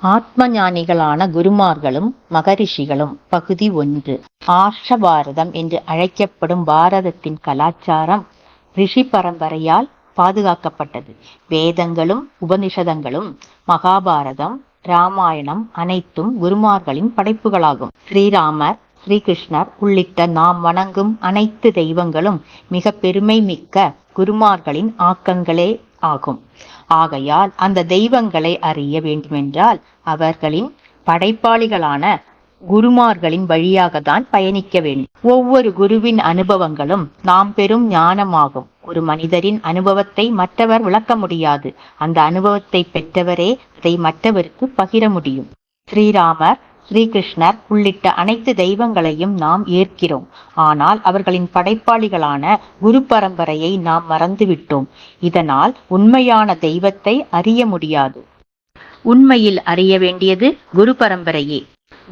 ஆத்ம ஞானிகளான குருமார்களும் மகரிஷிகளும் பகுதி ஒன்று. ஆர்ஷ பாரதம் என்று அழைக்கப்படும் பாரதத்தின் கலாச்சாரம் ரிஷி பரம்பரையால் பாதுகாக்கப்பட்டது. வேதங்களும் உபனிஷதங்களும் மகாபாரதம் ராமாயணம் அனைத்தும் குருமார்களின் படைப்புகளாகும். ஸ்ரீராமர் ஸ்ரீகிருஷ்ணர் உள்ளிட்ட நாம் வணங்கும் அனைத்து தெய்வங்களும் மிக பெருமை மிக்க குருமார்களின் ஆக்கங்களே ஆகும். ஆகையால் அந்த தெய்வங்களை அறிய வேண்டுமென்றால் அவர்களின் படைப்பாளிகளான குருமார்களின் வழியாக தான் பயணிக்க வேண்டும். ஒவ்வொரு குருவின் அனுபவங்களும் நாம் பெறும் ஞானமாகும். ஒரு மனிதரின் அனுபவத்தை மற்றவர் விளக்க முடியாது. அந்த அனுபவத்தை பெற்றவரே அதை மற்றவருக்கு பகிர முடியும். ஸ்ரீராமர் ஸ்ரீகிருஷ்ணர் உள்ளிட்ட அனைத்து தெய்வங்களையும் நாம் ஏற்கிறோம். ஆனால் அவர்களின் படைப்பாளிகளான குரு பரம்பரையை நாம் மறந்துவிட்டோம். இதனால் உண்மையான தெய்வத்தை அறிய முடியாது. உண்மையில் அறிய வேண்டியது குரு பரம்பரையே.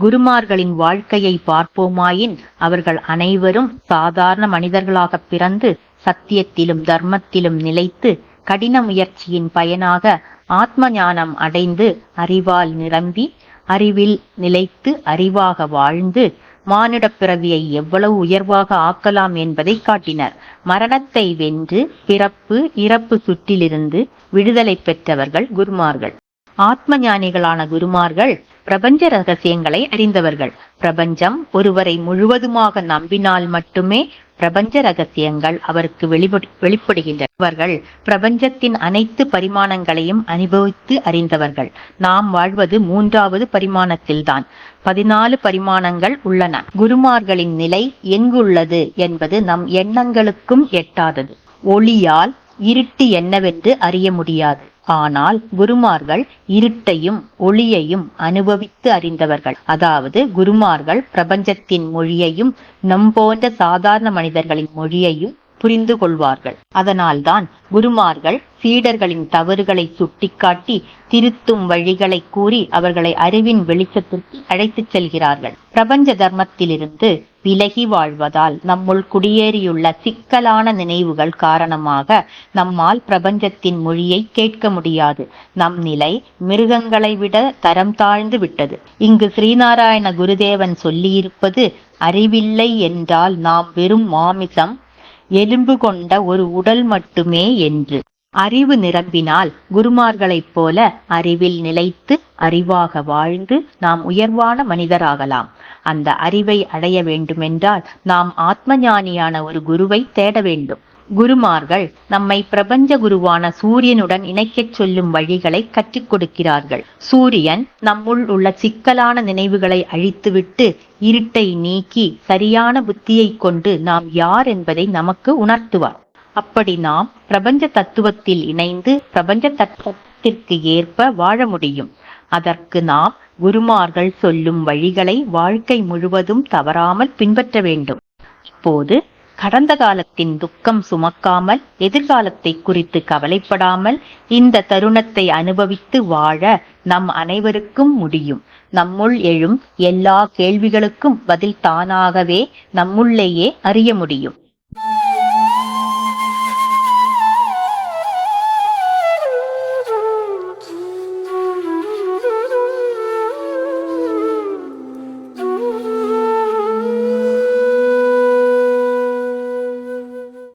குருமார்களின் வாழ்க்கையை பார்ப்போமாயின் அவர்கள் அனைவரும் சாதாரண மனிதர்களாக பிறந்து சத்தியத்திலும் தர்மத்திலும் நிலைத்து கடின முயற்சியின் பயனாக ஆத்ம ஞானம் அடைந்து அறிவால் நிரம்பி அறிவில் நிலைத்து அறிவாக வாழ்ந்து மானிடப் பிறவியை எவ்வளவு உயர்வாக ஆக்கலாம் என்பதை காட்டினர். மரணத்தை வென்று பிறப்பு இறப்பு சுற்றிலிருந்து விடுதலை பெற்றவர்கள் குருமார்கள். ஆத்ம ஞானிகளான குருமார்கள் பிரபஞ்ச ரகசியங்களை அறிந்தவர்கள். பிரபஞ்சம் ஒருவரை முழுவதுமாக நம்பினால் மட்டுமே பிரபஞ்ச ரகசியங்கள் அவருக்கு வெளிப்படு வெளிப்படுகின்றன. அவர்கள் பிரபஞ்சத்தின் அனைத்து பரிமாணங்களையும் அனுபவித்து அறிந்தவர்கள். நாம் வாழ்வது மூன்றாவது பரிமாணத்தில்தான். பதினாலு பரிமாணங்கள் உள்ளன. குருமார்களின் நிலை எங்குள்ளது என்பது நம் எண்ணங்களுக்கும் எட்டாதது. ஒளியால் இருட்டு என்னவென்று அறிய முடியாது. ஆனால் குருமார்கள் இருட்டையும் ஒளியையும் அனுபவித்து அறிந்தவர்கள். அதாவது குருமார்கள் பிரபஞ்சத்தின் மொழியையும் நம் போன்ற சாதாரண மனிதர்களின் மொழியையும் புரிந்து கொள்வார்கள் அதனால்தான் குருமார்கள் சீடர்களின் தவறுகளை சுட்டிக்காட்டி திருத்தும் வழிகளை கூறி அவர்களை அறிவின் வெளிச்சத்திற்கு அழைத்துச் செல்கிறார்கள். பிரபஞ்ச தர்மத்திலிருந்து விலகி வாழ்வதால் நம்முள் குடியேறியுள்ள சிக்கலான நினைவுகள் காரணமாக நம்மால் பிரபஞ்சத்தின் மொழியை கேட்க முடியாது. நம் நிலை மிருகங்களை விட தரம் தாழ்ந்து விட்டது. இங்கு ஸ்ரீநாராயண குருதேவன் சொல்லியிருப்பது அறிவில்லை என்றால் நாம் வெறும் மாமிசம் எலும்பு கொண்ட ஒரு உடல் மட்டுமே என்று. அறிவு நிரம்பினால் குருமார்களைப் போல அறிவில் நிலைத்து அறிவாக வாழ்ந்து நாம் உயர்வான மனிதராகலாம். அந்த அறிவை அடைய வேண்டுமென்றால் நாம் ஆத்ம ஞானியான ஒரு குருவை தேட வேண்டும். குருமார்கள் நம்மை பிரபஞ்ச குருவான சூரியனுடன் இணைக்கச் சொல்லும் வழிகளை கற்றுக் கொடுக்கிறார்கள். சூரியன் நம்முள் உள்ள சிக்கலான நினைவுகளை அழித்துவிட்டு இருட்டை நீக்கி சரியான புத்தியை கொண்டு நாம் யார் என்பதை நமக்கு உணர்த்துவார். அப்படி நாம் பிரபஞ்ச தத்துவத்தில் இணைந்து பிரபஞ்ச தத்துவத்திற்கு ஏற்ப வாழ முடியும். அதற்கு நாம் குருமார்கள் சொல்லும் வழிகளை வாழ்க்கை முழுவதும் தவறாமல் பின்பற்ற வேண்டும். இப்போது கடந்த காலத்தின் துக்கம் சுமக்காமல் எதிர்காலத்தை குறித்து கவலைப்படாமல் இந்த தருணத்தை அனுபவித்து வாழ நம் அனைவருக்கும் முடியும். நம்முள் எழும் எல்லா கேள்விகளுக்கும் பதில் தானாகவே நம்முள்ளேயே அறிய முடியும்.